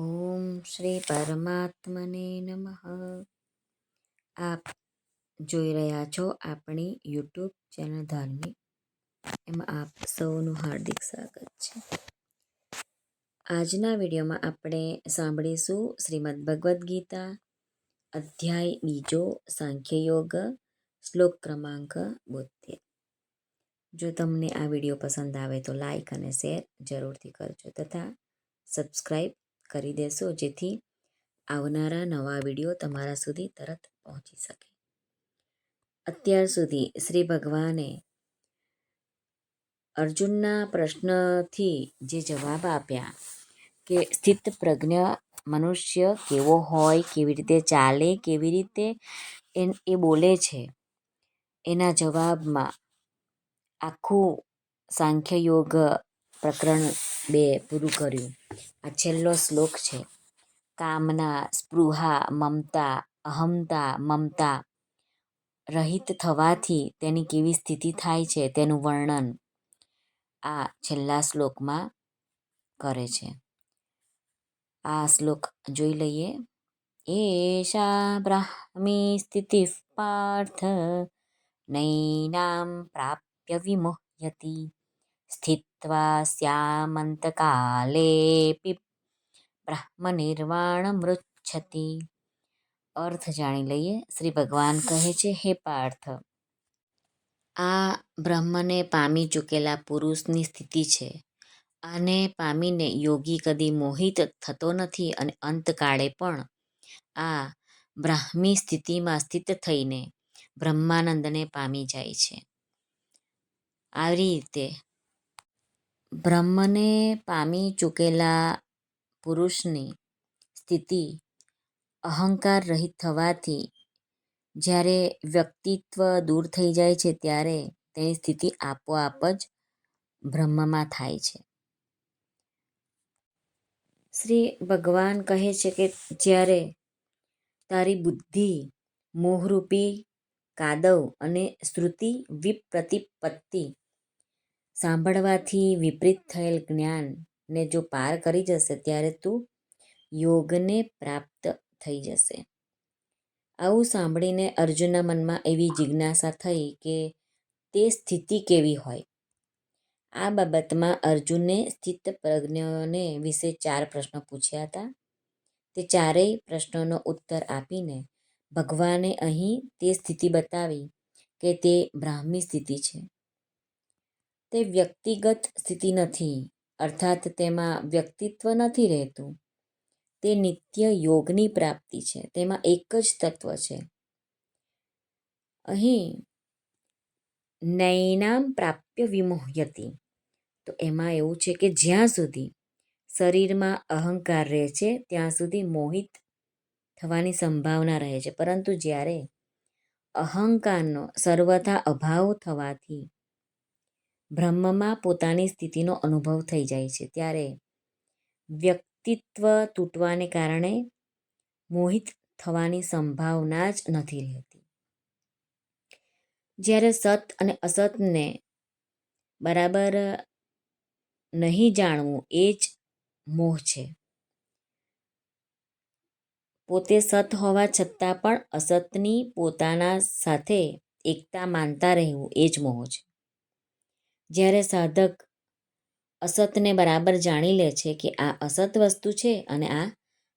ઓમ શ્રી પરમાત્મને નમઃ આપ જોઈ રહ્યા છો આપણી યુટ્યુબ ચેનલ ધાર્મિક, એમાં આપ સૌનું હાર્દિક સ્વાગત છે. આજના વિડીયોમાં આપણે સાંભળીશું શ્રીમદ ભગવદ્ ગીતા, અધ્યાય બીજો, સાંખ્ય યોગ, શ્લોક ક્રમાંક બોતેર. જો તમને આ વીડિયો પસંદ આવે તો લાઈક અને શેર જરૂરથી કરજો તથા સબસ્ક્રાઈબ કરી દેશો, જેથી આવનારા નવા વીડિયો તમારા સુધી તરત પહોંચી શકે. અત્યાર સુધી શ્રી ભગવાને અર્જુનના પ્રશ્નથી જે જવાબ આપ્યા કે સ્થિત પ્રજ્ઞ મનુષ્ય કેવો હોય, કેવી રીતે ચાલે, કેવી રીતે એ બોલે છે, એના જવાબમાં આખું સાંખ્ય યોગ પ્રકરણ બે પૂરું કર્યું. આ છેલ્લો શ્લોક છે. કામના સ્પૃહા મમતા અહમતા મમતા રહિત થવાથી તેની કેવી સ્થિતિ થાય છે તેનું વર્ણન આ છેલ્લા શ્લોકમાં કરે છે. આ શ્લોક જોઈ લઈએ. એષા બ્રાહ્મી સ્થિતિ પાર્થ નૈનામ પ્રાપ્ય વિમુહ્યતિ. સ્થિત્વા સ્યામંતકાલેપી બ્રહ્મનિર્વાણમૃચ્છતિ અર્થ જાણી લઈએ શ્રી ભગવાન કહે છે હે પાર્થ આ બ્રહ્મને પામી ચૂકેલા પુરુષની સ્થિતિ છે। આને પામીને યોગી કદી મોહિત થતો નથી અને અંતકાળે પણ આ બ્રાહ્મી સ્થિતિમાં સ્થિત થઈને બ્રહ્માનંદને પામી જાય છે। આવી રીતે બ્રહ્મને પામી ચૂકેલા પુરુષની સ્થિતિ અહંકાર રહિત થવાથી જ્યારે વ્યક્તિત્વ દૂર થઈ જાય છે ત્યારે તેની સ્થિતિ આપોઆપ જ બ્રહ્મમાં થાય છે. શ્રી ભગવાન કહે છે કે જ્યારે તારી બુદ્ધિ, મોહરૂપી, કાદવ અને શ્રુતિ વિપ્રતિપત્તિ સાંભળવાથી વિપરીત થયેલ જ્ઞાનને જો પાર કરી જશે, ત્યારે તું યોગને પ્રાપ્ત થઈ જશે. આવું સાંભળીને અર્જુનના મનમાં એવી જિજ્ઞાસા થઈ કે તે સ્થિતિ કેવી હોય? આ બાબતમાં અર્જુને સ્થિત પ્રજ્ઞને વિશે ચાર પ્રશ્નો પૂછ્યા હતા. તે ચારેય પ્રશ્નોનો ઉત્તર આપીને ભગવાને અહીં તે સ્થિતિ બતાવી કે તે બ્રાહ્મી સ્થિતિ છે. તે વ્યક્તિગત સ્થિતિ નથી, અર્થાત તેમાં વ્યક્તિત્વ નથી રહેતું. તે નિત્ય યોગની પ્રાપ્તિ છે, તેમાં એક જ તત્વ છે. અહીં નૈનામ પ્રાપ્ય વિમોહ્યતી. તો એમાં એવું છે કે જ્યાં સુધી શરીરમાં અહંકાર રહે છે, ત્યાં સુધી મોહિત થવાની સંભાવના રહે છે. પરંતુ જ્યારે અહંકારનો સર્વથા અભાવ થવાથી બ્રહ્મમાં પોતાની સ્થિતિનો અનુભવ થઈ જાય છે. ત્યારે વ્યક્તિત્વ તૂટવાને કારણે મોહિત થવાની સંભાવના જ નથી રહેતી. જ્યારે સત અને અસતને બરાબર નહીં જાણવું, એ જ મોહ છે. પોતે સત હોવા છતાં પણ અસતની પોતાના સાથે એકતા માનતા રહેવું, એ જ મોહ છે. જ્યારે સાધક અસતને બરાબર જાણી લે છે કે આ અસત વસ્તુ છે અને આ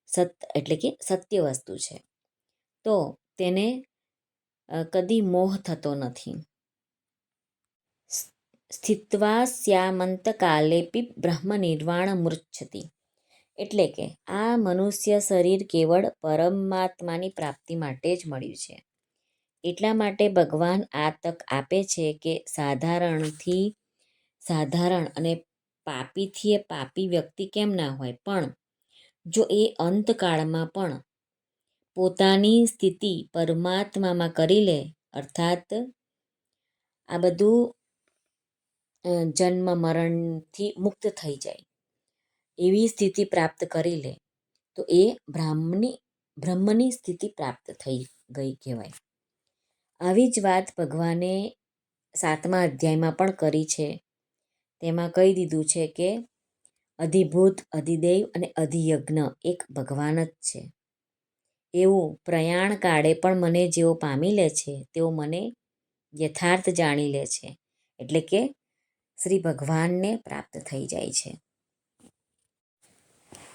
સત, એટલે કે સત્ય વસ્તુ છે, તો તેને કદી મોહ થતો નથી. સ્થિત્વા સ્યામંત કાલેપી બ્રહ્મ નિર્વાણ મૂર્છતિ એટલે કે આ મનુષ્ય શરીર કેવળ પરમાત્માની પ્રાપ્તિ માટે જ મળ્યું છે. એટલા માટે ભગવાન આ તક આપે છે કે સાધારણથી સાધારણ અને પાપીથી એ પાપી વ્યક્તિ કેમ ના હોય? પણ જો એ અંતકાળમાં પણ પોતાની સ્થિતિ પરમાત્મામાં કરી લે, અર્થાત આ બધું જન્મ મરણથી મુક્ત થઈ જાય, એવી સ્થિતિ પ્રાપ્ત કરી લે, તો એ બ્રાહ્મની, બ્રહ્મની સ્થિતિ પ્રાપ્ત થઈ ગઈ કહેવાય. આવી જ વાત ભગવાને સાતમા અધ્યાયમાં પણ કરી છે. તેમાં કહી દીધું છે કે અધિભૂત, અધિદેવ અને અધિયજ્ઞ એક ભગવાન જ છે. એવું પ્રયાણ કાળે પણ મને જેઓ પામી લે છે, તેઓ મને યથાર્થ જાણી લે છે, એટલે કે શ્રી ભગવાનને પ્રાપ્ત થઈ જાય છે.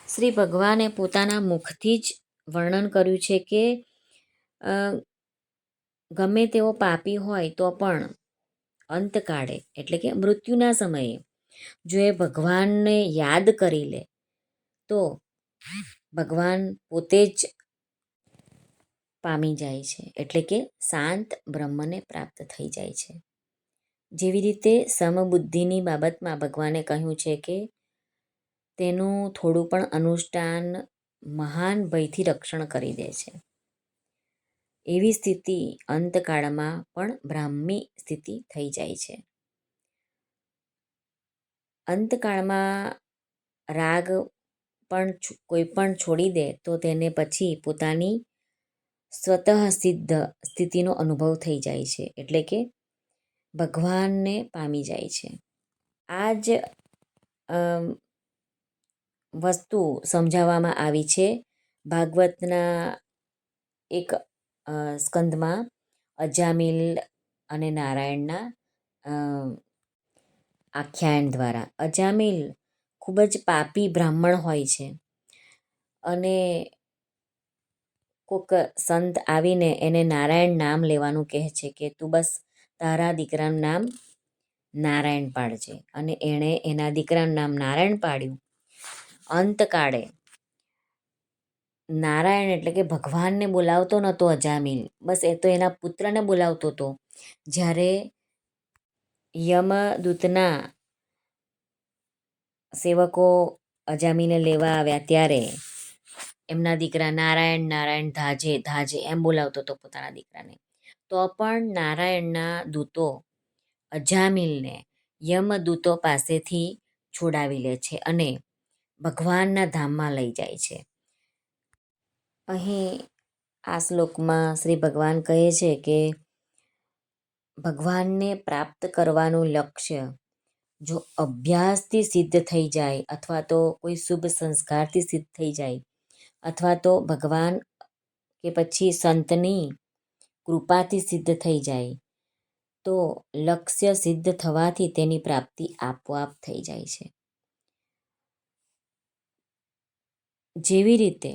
શ્રી ભગવાને પોતાના મુખથી જ વર્ણન કર્યું છે કે ગમે તેઓ પાપી હોય તો પણ અંતકાળે એટલે કે મૃત્યુના સમયે, જો એ ભગવાનને યાદ કરી લે, તો ભગવાન પોતે જ પામી જાય છે, એટલે કે શાંત બ્રહ્મને પ્રાપ્ત થઈ જાય છે. જેવી રીતે સમબુદ્ધિની બાબતમાં ભગવાને કહ્યું છે કે તેનું થોડું પણ અનુષ્ઠાન મહાન ભયથી રક્ષણ કરી દે છે. એવી સ્થિતિ અંતકાળમાં પણ બ્રાહ્મી સ્થિતિ થઈ જાય છે. અંતકાળમાં રાગ પણ કોઈ પણ છોડી દે તો તેને પછી પોતાની સ્વતઃ સિદ્ધ સ્થિતિનો અનુભવ થઈ જાય છે, એટલે કે ભગવાનને પામી જાય છે. આ જ વસ્તુ સમજાવવામાં આવી છે. ભાગવતના એક સ્કંદમાં, અજામિલ અને નારાયણના આખ્યાન દ્વારા. અજામિલ ખૂબ જ પાપી બ્રાહ્મણ હોય છે અને કોક સંત આવીને એને નારાયણ નામ લેવાનું કહે છે કે, તું બસ તારા દીકરાનું નામ નારાયણ પાડજે. અને એણે એના દીકરાનું નામ નારાયણ પાડ્યું. અંતકાળે નારાયણ એટલે કે ભગવાનને બોલાવતો નહોતો અજામિલ. બસ એ તો એના પુત્રને બોલાવતો હતો. જ્યારે યમદૂતના સેવકો અજામીને લેવા આવ્યા ત્યારે એમના દીકરા નારાયણ નારાયણ ધાજે ધાજે એમ બોલાવતો હતો પોતાના દીકરાને. તો પણ નારાયણના દૂતો અજામિલને યમદૂતો પાસેથી છોડાવી લે છે અને ભગવાનના ધામમાં લઈ જાય છે. અહીં આ શ્લોકમાં શ્રી ભગવાન કહે છે કે ભગવાનને પ્રાપ્ત કરવાનું લક્ષ્ય જો અભ્યાસથી સિદ્ધ થઈ જાય અથવા તો કોઈ શુભ સંસ્કારથી સિદ્ધ થઈ જાય અથવા તો ભગવાન કે પછી સંતની કૃપાથી સિદ્ધ થઈ જાય, તો લક્ષ્ય સિદ્ધ થવાથી તેની પ્રાપ્તિ આપોઆપ થઈ જાય છે. જેવી રીતે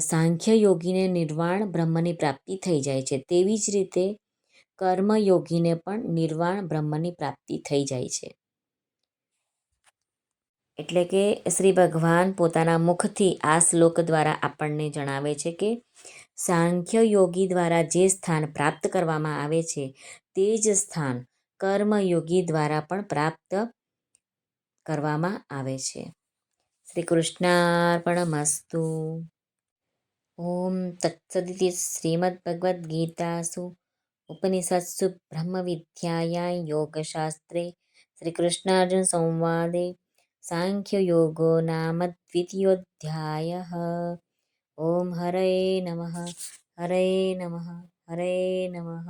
સાંખ્ય યોગીને નિર્વાણ બ્રહ્મની પ્રાપ્તિ થઈ જાય છે. તેવી જ રીતે કર્મયોગીને પણ નિર્વાણ બ્રહ્મની પ્રાપ્તિ થઈ જાય છે. એટલે કે શ્રી ભગવાન પોતાના મુખથી આ શ્લોક દ્વારા આપણને જણાવે છે કે સાંખ્ય યોગી દ્વારા જે સ્થાન પ્રાપ્ત કરવામાં આવે છે, તે જ સ્થાન કર્મયોગી દ્વારા પણ પ્રાપ્ત કરવામાં આવે છે. શ્રી કૃષ્ણાર્પણમસ્તુ ॐ तत्सदिति श्रीमद्भगवद्गीतासु उपनिषत्सु ब्रह्मविद्यायां योगशास्त्रे श्रीकृष्णार्जुनसंवादे साङ्ख्ययोगो नाम द्वितीयोऽध्यायः। ॐ हरये नमः हरये नमः हरये नमः।